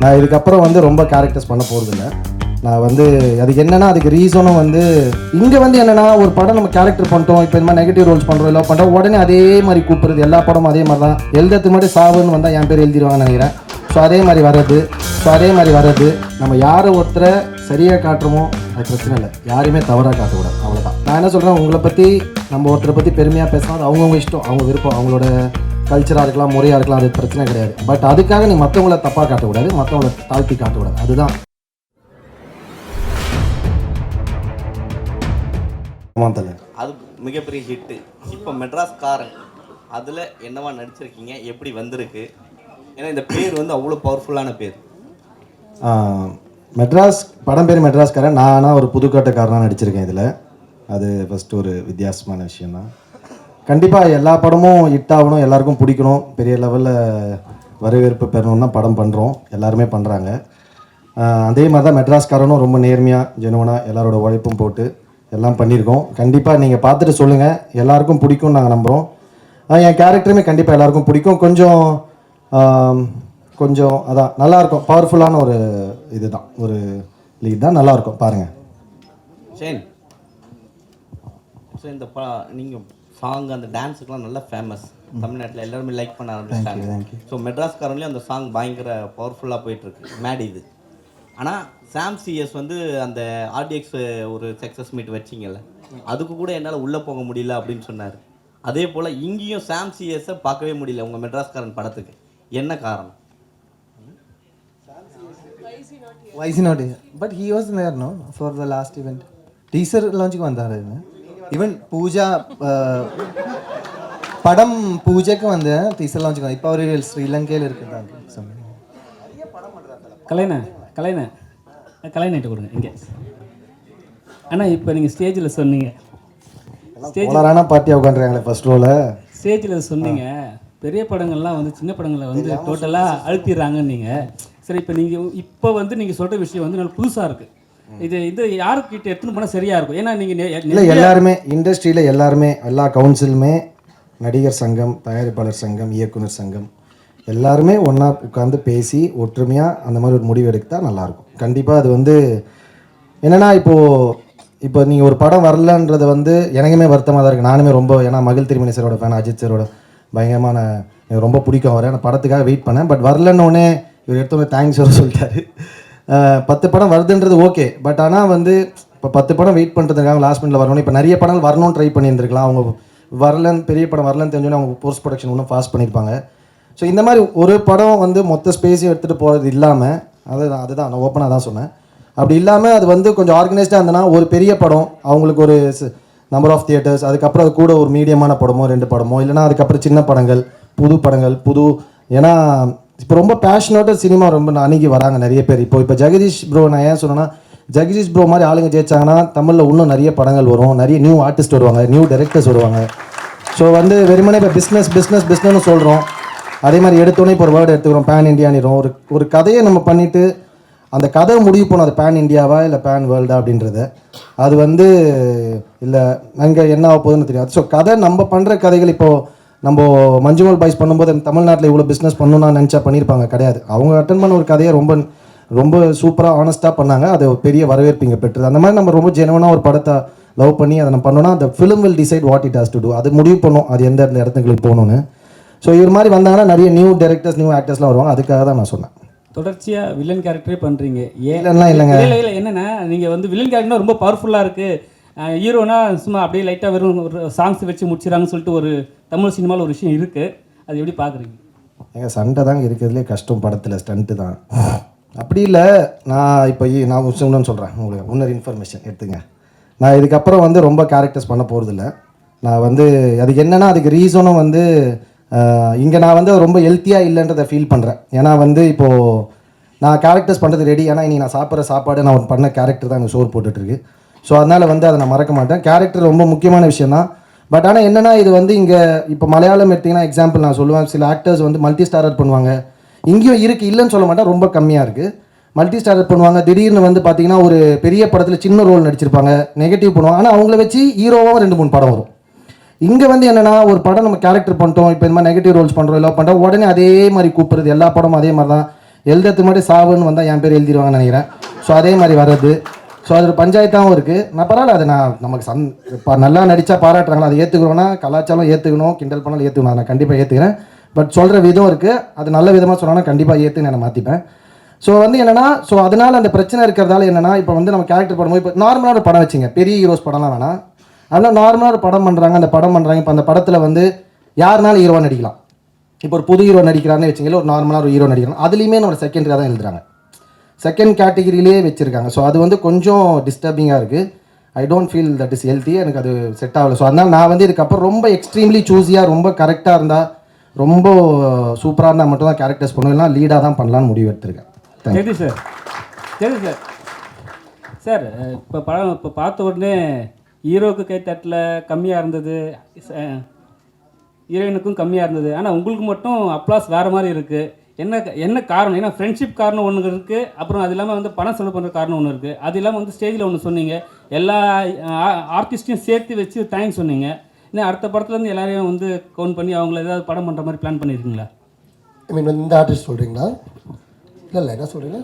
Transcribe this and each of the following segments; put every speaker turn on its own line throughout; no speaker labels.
நான் இதுக்கப்புறம் வந்து ரொம்ப கேரக்டர்ஸ் பண்ண போகிறதில்ல நான் வந்து அதுக்கு என்னன்னா அதுக்கு ரீசனும் வந்து இங்கே வந்து என்னென்னா ஒரு படம் நம்ம கேரக்டர் பண்ணிட்டோம் இப்போ இந்த மாதிரி நெகட்டிவ் ரோல்ஸ் பண்ணுறோம் இல்லை பண்ணுறோம் உடனே அதே மாதிரி கூப்பிடுறது எல்லா படமும் அதே மாதிரி தான் எழுதுறதுக்கு முன்னாடி சாவுன்னு வந்தால் என் பேர் எழுதிடுவாங்கன்னு நினைக்கிறேன். ஸோ அதே மாதிரி வர்றது ஸோ அதே மாதிரி வர்றது நம்ம யாரை ஒருத்தரை சரியாக காட்டுறோமோ அது பிரச்சனை இல்லை. யாரையுமே தவறாக காட்டக்கூடாது அவ்வளோதான் நான் என்ன சொல்கிறேன் உங்களை பற்றி நம்ம ஒருத்தரை பற்றி பெருமையாக பேசினா அது அவங்கவுங்க இஷ்டம் அவங்க விருப்பம் அவங்களோட கல்ச்சராக இருக்கலாம் முறையாக இருக்கலாம் அது பிரச்சனை கிடையாது. பட் அதுக்காக நீ மற்றவங்கள தப்பாக காட்டக்கூடாது மற்றவங்கள தாழ்த்தி காட்டக்கூடாது. அதுதான். ஆமாம் தலை.
அது மிகப்பெரிய ஹிட்டு இப்போ மெட்ராஸ் காரன் அதில் என்னவா நடிச்சிருக்கீங்க? எப்படி வந்திருக்கு? ஏன்னா இந்த பேர் வந்து அவ்வளோ பவர்ஃபுல்லான பேர்.
மெட்ராஸ் படம் பேர் மெட்ராஸ்காரன். நான் ஆனால் ஒரு புதுக்கோட்டைக்காரனாக நடிச்சிருக்கேன் இதில். அது ஃபஸ்ட்டு ஒரு வித்தியாசமான விஷயம்தான். கண்டிப்பாக எல்லா படமும் ஹிட் ஆகணும் எல்லாருக்கும் பிடிக்கணும். பெரிய லெவலில் வரவேற்பு பெறணும்னா தான் படம் பண்ணுறோம் எல்லாருமே பண்ணுறாங்க அதே மாதிரி தான் மெட்ராஸ்காரனும் ரொம்ப நேர்மையாக ஜெனுவனாக எல்லாரோட உழைப்பும் போட்டு எல்லாம் பண்ணியிருக்கோம். கண்டிப்பாக நீங்கள் பார்த்துட்டு சொல்லுங்கள் எல்லாருக்கும் பிடிக்கும்னு நாங்கள் நம்புகிறோம் என் கேரக்டருமே கண்டிப்பாக எல்லாருக்கும் பிடிக்கும். கொஞ்சம் கொஞ்சம் அதான் நல்லாயிருக்கும். பவர்ஃபுல்லான ஒரு இதுதான். ஒரு லீட் தான். நல்லாயிருக்கும்.
பாருங்கள் சரி இந்த ப நீங்கள் சாங் அந்த டான்ஸுக்கெலாம் நல்லா ஃபேமஸ் தமிழ்நாட்டில் எல்லாருமே லைக் பண்ண ஆரம்பிச்சிட்டாங்க. ஸோ மெட்ராஸ்காரன்லேயும் அந்த சாங் பயங்கர பவர்ஃபுல்லாக போயிட்டுருக்கு. மேட் இது. ஆனால் சாம் சிஎஸ் வந்து அந்த ஆர்டிஎக்ஸ் ஒரு சக்ஸஸ் மீட் வச்சிங்கல்ல அதுக்கு கூட என்னால் உள்ளே போக முடியல அப்படின்னு சொன்னார். அதே போல் இங்கேயும் சாம் சிஎஸை பார்க்கவே முடியல உங்கள் மெட்ராஸ்காரன் படத்துக்கு. என்ன காரணம்?
Why is he not here? But he was there, no, for the last event. Even pooja அஹ், படம் பூஜைக்கு வந்து டீசர் லான்ச்சுக்கு வந்து இப்போ அவர் ஸ்ரீலங்கையில் இருக்கிறாங்க
கலைண்ணா கலைண்ணா கலைஞர்கிட்ட கொடுங்க இங்கே. அண்ணா இப்போ நீங்கள் ஸ்டேஜில் சொன்னீங்க.
போலரான பார்ட்டியாக உட்காந்துருக்காங்களே ஃபர்ஸ்ட் ரோல
ஸ்டேஜில் சொன்னீங்க. பெரிய படங்கள்லாம் வந்து சின்ன படங்களை வந்து டோட்டலாக அழுத்திடுறாங்கன்னு நீங்கள் சரி இப்போ நீங்கள் இப்போ வந்து நீங்கள் சொல்கிற விஷயம் வந்து நல்ல புதுசாக இருக்குது இது இது யாருக்கிட்ட எடுத்துன்னு போனால் சரியாக இருக்கும்? ஏன்னா நீங்கள்
இல்லை எல்லாருமே இண்டஸ்ட்ரியில் எல்லாருமே எல்லா கவுன்சிலுமே நடிகர் சங்கம் தயாரிப்பாளர் சங்கம் இயக்குனர் சங்கம் எல்லாருமே ஒன்றா உட்காந்து பேசி ஒற்றுமையாக அந்த மாதிரி ஒரு முடிவு எடுத்தா நல்லாயிருக்கும் கண்டிப்பாக அது வந்து என்னென்னா இப்போது இப்போ நீங்கள் ஒரு படம் வரலன்றது வந்து எனக்குமே வருத்தமாக தான் இருக்குது நானுமே ரொம்ப ஏன்னா மகிழ் திருமணி சாரோட ஃபேன் அஜித் சாரோட பயங்கரமான எனக்கு ரொம்ப பிடிக்கும் அவர். நான் படத்துக்காக வெயிட் பண்ணேன். பட் வரலன்னொடனே இவர் எடுத்தோடனே தேங்க்ஸ் சொல்லிட்டாரு. பத்து படம் வருதுன்றது ஓகே. பட் ஆனால் வந்து இப்போ பத்து படம் வெயிட் பண்ணுறதுக்காக லாஸ்ட் மினிட்ல வரணும் இப்போ நிறைய படங்கள் வரணும்னு ட்ரை பண்ணியிருந்திருக்கலாம். அவங்க வரலன்னு பெரிய படம் வரலன்னு தெரிஞ்சோன்னே அவங்க போஸ்ட் ப்ரொடக்ஷன் ஒன்றும் ஃபாஸ்ட் பண்ணியிருப்பாங்க. ஸோ இந்த மாதிரி ஒரு படம் வந்து மொத்த ஸ்பேஸையும் எடுத்துகிட்டு போகிறது இல்லாமல் அதுதான் அதுதான் நான் ஓப்பனாக தான் சொன்னேன். அப்படி இல்லாமல் அது வந்து கொஞ்சம் ஆர்கனைஸ்டாக இருந்தனா ஒரு பெரிய படம் அவங்களுக்கு ஒரு நம்பர் ஆஃப் தியேட்டர்ஸ் அதுக்கப்புறம் அது கூட ஒரு மீடியமான படமோ ரெண்டு படமோ இல்லைனா அதுக்கப்புறம் சின்ன படங்கள் புது படங்கள் புது ஏன்னா இப்போ ரொம்ப பேஷனோட சினிமா ரொம்ப அணுகி வராங்க நிறைய பேர். இப்போ இப்போ ஜெகதீஷ் ப்ரோ நான் ஏன் சொன்னேன்னா ஜெகதீஷ் ப்ரோ மாதிரி ஆளுங்க ஜெயிச்சாங்கன்னா தமிழில் இன்னும் நிறைய படங்கள் வரும். நிறைய நியூ ஆர்டிஸ்ட் வருவாங்க நியூ டைரக்டர்ஸ் வருவாங்க. ஸோ வந்து வெறுமனே இப்போ பிஸ்னஸ் பிஸ்னஸ் பிஸ்னஸ்னு சொல்கிறோம் அதே மாதிரி எடுத்தோடனே இப்போ ஒரு வேர்டு எடுத்துக்கிறோம் பேன் இந்தியானிரும் ஒரு ஒரு கதையை நம்ம பண்ணிவிட்டு அந்த கதை முடிவு போனோம் அது பேன் இந்தியாவா இல்லை பேன் வேர்ல்டா அப்படின்றத அது வந்து இல்லை அங்கே என்ன ஆக போகுதுன்னு தெரியாது. ஸோ கதை நம்ம பண்ணுற கதைகள் இப்போது நம்ம மஞ்சுமல் பாய்ஸ் பண்ணும்போது தமிழ்நாட்டில் இவ்வளோ பிஸ்னஸ் பண்ணணும்னு நினச்சா பண்ணியிருப்பாங்க. கிடையாது. அவங்க அட்டன் பண்ண ஒரு கதையை ரொம்ப ரொம்ப சூப்பராக ஆனஸ்ட்டாக பண்ணாங்க. அது பெரிய வரவேற்பு இங்கே பெற்றது. அந்த மாதிரி நம்ம ரொம்ப ஜெனுவனாக ஒரு படத்தை லவ் பண்ணி அதை நம்ம பண்ணோம்னா அந்த film will decide what it has to do அது முடிவு பண்ணும். அது எந்த எந்த இடத்துங்களுக்கு போகணும்னு. ஸோ இவர் மாதிரி வந்தாங்கன்னா நிறைய நியூ டேரக்டர்ஸ் நியூ ஆக்டர்ஸ்லாம் வருவாங்க. அதுக்காக தான் நான் சொன்னேன்.
தொடர்ச்சியாக வில்லன் கேரக்டரே பண்ணுறீங்க ஏன்?
இல்லைங்க.
இல்லை இல்லை என்னென்னா நீங்கள் வந்து வில்லன் கேரக்டர்னா ரொம்ப பவர்ஃபுல்லாக இருக்குது ஹீரோனா சும்மா அப்படியே லைட்டாக வெறும் ஒரு சாங்ஸ் வச்சு முடிச்சிடறாங்கன்னு சொல்லிட்டு ஒரு தமிழ் சினிமாவில் ஒரு விஷயம் இருக்குது அது எப்படி பார்க்குறீங்க
எங்க சண்டை தாங்க இருக்கிறதுலே கஷ்டம் படத்தில் ஸ்டண்ட்டு தான். அப்படி இல்லை நான் இப்போ நான் இன்னொன்று சொல்கிறேன் உங்களுக்கு இன்னொரு இன்ஃபர்மேஷன் எடுத்துங்க. நான் இதுக்கப்புறம் வந்து ரொம்ப கேரக்டர்ஸ் பண்ண போகிறதில்ல நான் வந்து அதுக்கு என்னென்னா அதுக்கு ரீசனும் வந்து இங்கே நான் வந்து ரொம்ப ஹெல்த்தியாக இல்லைன்றதை ஃபீல் பண்ணுறேன் ஏன்னா வந்து இப்போது நான் கேரக்டர்ஸ் பண்ணுறது ரெடி ஏன்னா இனி நான் சாப்பிட்ற சாப்பாடு நான் பண்ண கேரக்டர் தான் எனக்கு சோறு போட்டுட்ருக்கு ஸோ அதனால் வந்து அதை நான் மறக்க மாட்டேன். கேரக்டர் ரொம்ப முக்கியமான விஷயம் தான் பட் ஆனால் என்னென்னா இது வந்து இங்கே இப்போ மலையாளம் எடுத்தீங்கன்னா எக்ஸாம்பிள் நான் சொல்லுவேன். சில ஆக்டர்ஸ் வந்து மல்டி ஸ்டாரர் பண்ணுவாங்க. இங்கேயும் இருக்குது இல்லைன்னு சொல்ல மாட்டேன். ரொம்ப கம்மியாக இருக்குது மல்டி ஸ்டாரர் பண்ணுவாங்க. திடீர்னு வந்து பார்த்தீங்கன்னா ஒரு பெரிய படத்தில் சின்ன ரோல் நடிச்சிருப்பாங்க. நெகட்டிவ் பண்ணுவாங்க. ஆனால் அவங்கள வச்சு ஹீரோவாக ரெண்டு மூணு படம் வரும். இங்கே வந்து என்னென்னா ஒரு படம் நம்ம கேரக்டர் பண்ணிட்டோம். இப்போ இந்த மாதிரி நெகட்டிவ் ரோல்ஸ் பண்ணுறோம் இல்லை பண்ணுறோம் உடனே அதே மாதிரி கூப்பிடுறது. எல்லா படமும் அதே மாதிரி தான் எழுதுறதுக்கு முன்னாடி சாவுன்னு வந்தால் என் பேர் எழுதிடுவாங்கன்னு நினைக்கிறேன். ஸோ அதே மாதிரி வர்றது. ஸோ அது ஒரு பஞ்சாயத்தாகவும் இருக்குது நான் பரவாயில்ல அது நான் நமக்கு சந் இப்போ நல்லா நடித்தா பாராட்டுறாங்களா அதை ஏற்றுக்கிறோன்னா கலாச்சாரம் ஏற்றுக்கணும் கிண்டல் பண்ணாலும் ஏற்றுக்கணும் அதை நான் கண்டிப்பாக ஏற்றுக்கிறேன் பட் சொல்கிற விதம் இருக்குது அது நல்ல விதமாக சொன்னால் கண்டிப்பாக ஏற்று நான் மாற்றிப்பேன் ஸோ வந்து என்னென்னா ஸோ அதனால் அந்த பிரச்சனை இருக்கிறதால என்னன்னா இப்போ வந்து நம்ம கேரக்டர் பண்ணும்போது இப்போ நார்மலாக ஒரு படம் வச்சுங்க. பெரிய ஹீரோஸ் படம்லாம் வேணாம். அதனால் நார்மலாக ஒரு படம் பண்ணுறாங்க அந்த படம் பண்ணுறாங்க இப்போ அந்த படத்தில் வந்து யாருனாலும் ஹீரோவாக நடிக்கலாம். இப்போ ஒரு புது ஹீரோ நடிக்கிறான்னு வச்சுங்களேன் ஒரு நார்மலாக ஒரு ஹீரோ நடிக்கிறாங்க அதுலேயுமே நம்ம செகண்டரியாக தான் எழுதுறாங்க. செகண்ட் கேட்டகிரியிலே வச்சுருக்காங்க. ஸோ அது வந்து கொஞ்சம் டிஸ்டர்பிங்காக இருக்குது I don't feel that is healthy எனக்கு அது செட் ஆகலை. ஸோ அதனால் நான் வந்து இதுக்கப்புறம் ரொம்ப எக்ஸ்ட்ரீம்லி சூஸியாக ரொம்ப கரெக்டாக இருந்தால் ரொம்ப சூப்பராக இருந்தால் மட்டும் தான் கேரக்டர்ஸ் பண்ணுவேன். லீடாக தான் பண்ணலான்னு முடிவு எடுத்திருக்கேன்.
சரி சார் சரி சார் சார் இப்போ படம் இப்போ பார்த்த உடனே ஹீரோக்கு தட்டில் கம்மியாக இருந்தது. ஹீரோயினுக்கும் கம்மியாக இருந்தது. ஆனால் உங்களுக்கு மட்டும் அப்ளாஸ் வேறு மாதிரி இருக்குது என்ன என்ன காரணம்? ஏன்னா ஃப்ரெண்ட்ஷிப் காரணம் ஒன்று இருக்குது அப்புறம் அது இல்லாமல் வந்து பணம் செலவு பண்ணுற காரணம் ஒன்று இருக்குது அது இல்லாமல் வந்து ஸ்டேஜில் ஒன்று சொன்னீங்க. எல்லா ஆர்டிஸ்ட்டையும் சேர்த்து வச்சு தேங்க்ஸ் சொன்னீங்க. இன்னும் அடுத்த படத்துலேருந்து எல்லாரையும் வந்து கவுண்ட் பண்ணி அவங்கள ஏதாவது படம் பண்ணுற மாதிரி பிளான் பண்ணியிருக்கீங்களா
ஐ மீன் இந்த ஆர்டிஸ்ட் சொல்கிறீங்களா இல்லை இல்லை என்ன சொல்கிறீங்க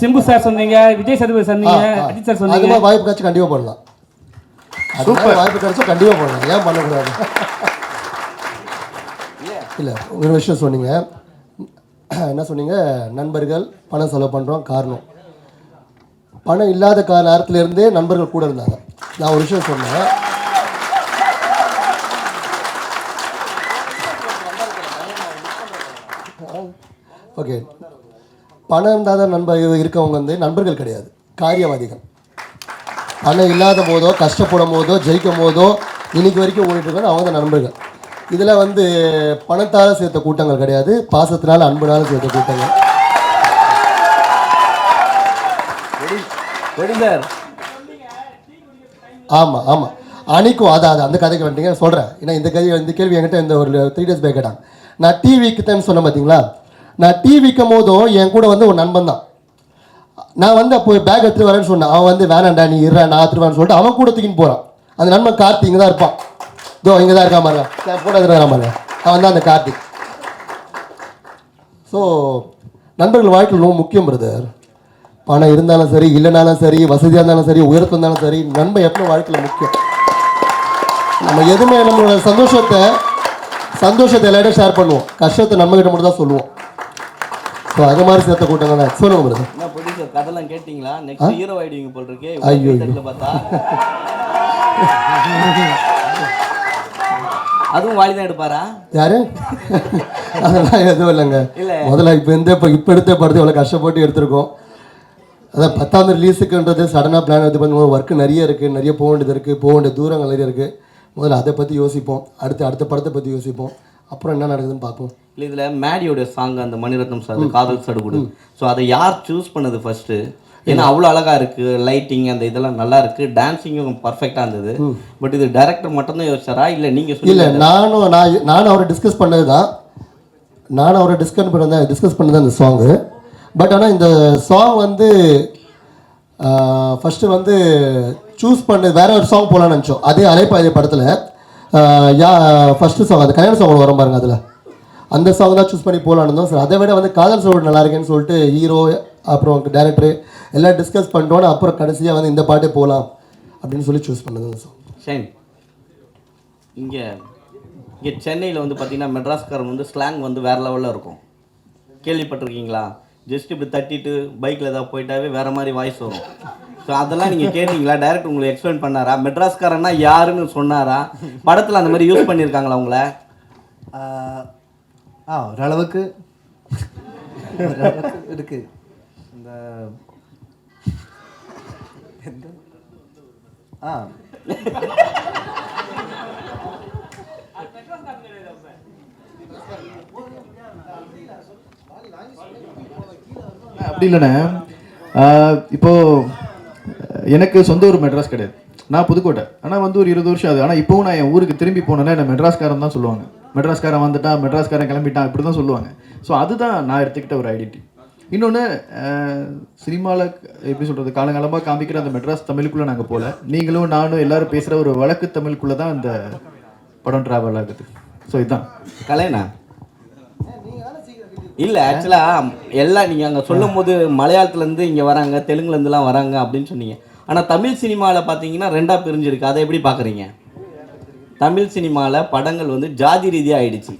சிம்பு சார் சொன்னீங்க விஜய் சேதுபதி சொன்னீங்க அஜித் சார்
அது
சொன்னீங்க
வாய்ப்பு கிடைச்சு கண்டிப்பாக பண்ணலாம் அது மாதிரி வாய்ப்பு கிடைச்சா கண்டிப்பாக பண்ணலாம் ஏன் பண்ணக்கூடாது? இல்லை ஒரு விஷயம் சொன்னீங்க. என்ன சொன்னீங்க? நண்பர்கள் பணம் செலவு பண்ணுறோம் காரணம். பணம் இல்லாத கா நேரத்துல இருந்தே நண்பர்கள் கூட இருந்தாங்க. நான் ஒரு விஷயம் சொன்னேன். ஓகே. பணம் இருந்தால் தான் நண்பர் இருக்கவங்க வந்து நண்பர்கள் கிடையாது. காரியவாதிகள். பணம் இல்லாத போதோ கஷ்டப்படும் போதோ ஜெயிக்கும் போதோ இன்னைக்கு வரைக்கும் ஓடிட்டு இருக்காங்க. அவங்க தான் நண்பர்கள். இதில் வந்து பணத்தால் சேர்த்த கூட்டங்கள் கிடையாது. பாசத்தினால அன்புனால சேர்த்த கூட்டங்கள். ஆமாம் ஆமாம் அன்னைக்கும் அதான் அது அந்த கதைக்கு வந்துட்டீங்க. சொல்கிறேன் ஏன்னா இந்த கதை இந்த கேள்வி என்கிட்ட இந்த ஒரு த்ரீ டேஸ் பேக் கேட்டாங்க. நான் டீ விற்குத்தேன்னு சொன்னேன் பார்த்தீங்களா நான் டீ விற்கும் போதும் என் கூட வந்து ஒரு நண்பன் தான். நான் வந்து அப்போ பேக் எடுத்துட்டு வரேன்னு சொன்னேன். அவன் வந்து வேணாண்டா நீ இருடா நான் எடுத்துருவான்னு சொல்லிட்டு அவன் கூட தூக்கின்னு போகிறான் அந்த நண்பன் கார்த்தி இங்கே தான் இருப்பான். இதோ இங்கே தான் இருக்கான் பாருங்க. நான் போட எடுத்துட்டு பாருங்க. அவன் தான் அந்த கார்த்திக். ஸோ நண்பர்கள் வாழ்க்கையில் ரொம்ப முக்கியம் பிரதர் பணம் இருந்தாலும் சரி இல்லைனாலும் சரி வசதியாக இருந்தாலும் சரி உயரத்தில் இருந்தாலும் சரி நண்பன் எப்போ வாழ்க்கையில் முக்கியம். நம்ம எதுவுமே நம்மளோட சந்தோஷத்தை சந்தோஷத்தை எல்லாரும் ஷேர் பண்ணுவோம். கஷ்டத்தை நம்ம கிட்ட மட்டும் தான் சொல்லுவோம். ஸோ அது மாதிரி சேர்த்த கூட்டங்கள் தான்? சொல்லுங்க பிரதர்
கதைலாம் கேட்டிங்களா? நெக்ஸ்ட் ஹீரோ ஆயிடுவீங்க போல் இருக்கே.
ஐயோ,
பார்த்தா. அதுவும் வாலி தான் எடுப்பாரா?
யாரு? அதெல்லாம் எதுவும் இல்லைங்க.
இல்ல.
முதல்ல இப்போ இந்த இப்போ இப்போ எடுத்த படத்தை எவ்வளோ கஷ்டப்பட்டு எடுத்திருக்கோம். அதான் பத்தாவது ரிலீஸுக்குன்றது சடனாக பிளான் எடுத்து பண்ணுவோம் ஒர்க்கு நிறைய இருக்குது நிறைய போக வேண்டியது இருக்குது போக வேண்டிய தூரங்கள் நிறைய இருக்குது முதல்ல அதை பற்றி யோசிப்போம். அடுத்து அடுத்த படத்தை பற்றி யோசிப்போம். அப்புறம் என்ன நடக்குதுன்னு பார்ப்போம்.
இல்லை இதில் மேடியோட சாங் அந்த மணிரத்னம் சார் காதல் சடுகுடு. ஸோ அதை யார் சூஸ் பண்ணது ஃபர்ஸ்ட்டு ஏன்னா அவ்வளோ அழகா இருக்கு லைட்டிங் அந்த இதெல்லாம் நல்லா இருக்கு. டான்ஸிங்கும் பர்ஃபெக்டாக இருந்தது. பட் இது டைரக்டர் மட்டும்தான் யோசிச்சாரா? இல்லை நீங்கள்
இல்லை நானும் நான் நானும் அவரை டிஸ்கஸ் பண்ணது தான் நானும் அவரை டிஸ்கஸ் பண்ணதான் டிஸ்கஸ் பண்ணது அந்த சாங்கு பட் ஆனால் இந்த சாங் வந்து ஃபஸ்ட்டு வந்து சூஸ் பண்ணது வேற ஒரு சாங் போகலான்னு நினச்சோம். அதே அலைப்பாயுதே படத்தில் யா ஃபஸ்ட்டு சாங் அது கல்யாண சாங் வரும் பாருங்க அதில். அந்த சாங் தான் சூஸ் பண்ணி போகலான்னு இருந்தோம். சரி அதை விட வந்து காதல் சோடு நல்லா இருக்கேன்னு சொல்லிட்டு ஹீரோ அப்புறம் டேரக்டர் எல்லாம் டிஸ்கஸ் பண்ணிட்டோன்னு அப்புறம் கடைசியாக வந்து இந்த பாட்டே போகலாம் அப்படின்னு சொல்லி சூஸ் பண்ணது சாங்
ஷைன் இங்கே இங்கே சென்னையில் வந்து பார்த்தீங்கன்னா மெட்ராஸ்காரன் வந்து ஸ்லாங் வந்து வேறு லெவலில் இருக்கும். கேள்விப்பட்டிருக்கீங்களா? ஜஸ்ட் இப்படி தட்டிட்டு பைக்கில் ஏதாவது போயிட்டாவே வேறு மாதிரி வாய்ஸ் வரும். ஸோ அதெல்லாம் நீங்கள் கேட்டீங்களா? டைரக்ட் உங்களுக்கு எக்ஸ்பிளைன் பண்ணாரா? மெட்ராஸ்காரன்னா யாருன்னு சொன்னாரா? படத்தில் அந்த மாதிரி யூஸ் பண்ணியிருக்காங்களா உங்களை?
ஆ ஓரளவுக்கு. ஓரளவுக்கு இருக்கு. இந்த ஆ.
அப்படி இல்லைண்ணே. இப்போ எனக்கு சொந்த ஊர் மெட்ராஸ் கிடையாது. நான் புதுக்கோட்டை. ஆனால் வந்து ஒரு இருபது வருஷம் ஆகுது. ஆனால் இப்போவும் நான் என் ஊருக்கு திரும்பி போனேன்னா என்ன மெட்ராஸ்காரன் தான் சொல்லுவாங்க. மெட்ராஸ்காரன் வந்துட்டான் மெட்ராஸ்காரன் கிளம்பிட்டான் இப்படி தான் சொல்லுவாங்க. ஸோ அதுதான் நான் எடுத்துக்கிட்ட ஒரு ஐடென்டி இன்னொன்று சினிமாவில் எப்படி சொல்கிறது காலங்காலமாக காமிக்கிற அந்த மெட்ராஸ் தமிழுக்குள்ளே நாங்கள் போகல நீங்களும் நானும் எல்லாரும் பேசுகிற ஒரு வழக்கு தமிழுக்குள்ளே தான் இந்த படம் ட்ராவல் ஆகுது. ஸோ இதுதான்.
கலைனா? இல்லை ஆக்சுவலாக எல்லாம் நீங்கள் அங்கே சொல்லும் போது மலையாளத்துலேருந்து இங்கே வராங்க தெலுங்குலேருந்துலாம் வராங்க அப்படின்னு சொன்னீங்க. ஆனால் தமிழ் சினிமாவில் பார்த்தீங்கன்னா ரெண்டாக பிரிஞ்சிருக்கு. அதை எப்படி பார்க்குறீங்க தமிழ் சினிமாவில் படங்கள் வந்து ஜாதி ரீதியாக ஆயிடுச்சு.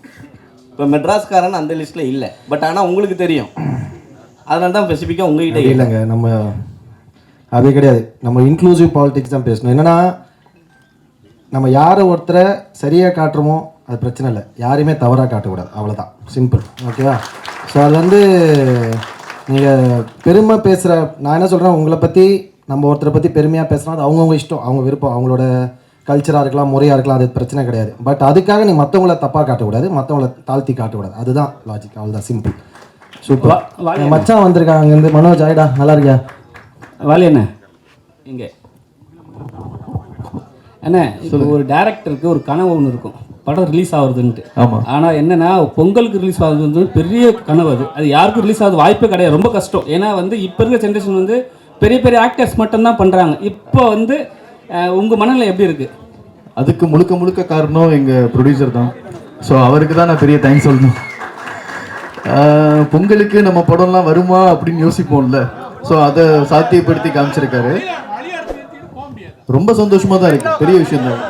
இப்போ மெட்ராஸ்காரன் அந்த லிஸ்ட்டில் இல்லை. பட் ஆனால் உங்களுக்கு தெரியும். அதனால தான் ஸ்பெசிஃபிக்காக உங்ககிட்ட
இல்லைங்க நம்ம அது கிடையாது. நம்ம இன்க்ளூசிவ் பாலிடிக்ஸ் தான் பேசணும். என்னன்னா நம்ம யாரை ஒருத்தரை சரியாக காட்டுறோமோ அது பிரச்சனை இல்லை. யாரையுமே தவறாக காட்டக்கூடாது. அவ்வளோதான் சிம்பிள் ஓகேவா ஸோ அது வந்து நீங்கள் பெருமை பேசுகிற நான் என்ன சொல்கிறேன் உங்களை பற்றி நம்ம ஒருத்தரை பற்றி பெருமையாக பேசுனா அது அவங்கவுங்க இஷ்டம். அவங்க விருப்பம். அவங்களோட கல்ச்சராக இருக்கலாம் முறையாக இருக்கலாம் அது பிரச்சனை கிடையாது. பட் அதுக்காக நீ மற்றவங்கள தப்பாக காட்டக்கூடாது மற்றவங்கள தாழ்த்தி காட்டக்கூடாது. அதுதான் லாஜிக் அவ்வளோதான் சிம்பிள் சூப்பர்.
வா- வாங்க.
என் மச்சான் வந்திருக்காங்க அங்கேருந்து. மனோஜ் ஆயிடா நல்லா இருக்கியா
வாலி அண்ணே இங்கே. அண்ணே இப்போ ஒரு டேரக்டருக்கு ஒரு கனவு ஒன்று இருக்கும். படம் ரிலீஸ் ஆகுறதுன்ட்டு.
ஆமா.
ஆனால் என்னன்னா பொங்கலுக்கு ரிலீஸ் ஆகுது வந்து பெரிய கனவு அது. அது யாருக்கும் ரிலீஸ் ஆகுது வாய்ப்பே கிடையாது. ரொம்ப கஷ்டம். ஏன்னா வந்து இப்போ இருக்கிற ஜென்ரேஷன் வந்து பெரிய பெரிய ஆக்டர்ஸ் மட்டும்தான் பண்ணுறாங்க இப்போ வந்து உங்கள் மனநிலை எப்படி இருக்குது
அதுக்கு முழுக்க முழுக்க காரணம் எங்கள் ப்ரொடியூசர் தான். ஸோ அவருக்கு தான் நான் பெரிய தேங்க்ஸ் சொல்லணும். பொங்கலுக்கு நம்ம படம்லாம் வருமா அப்படின்னு யோசிப்போம்ல. ஸோ அதை சாத்தியப்படுத்தி காமிச்சிருக்காரு. ரொம்ப சந்தோஷமா தான் இருக்கு. பெரிய விஷயம் தான்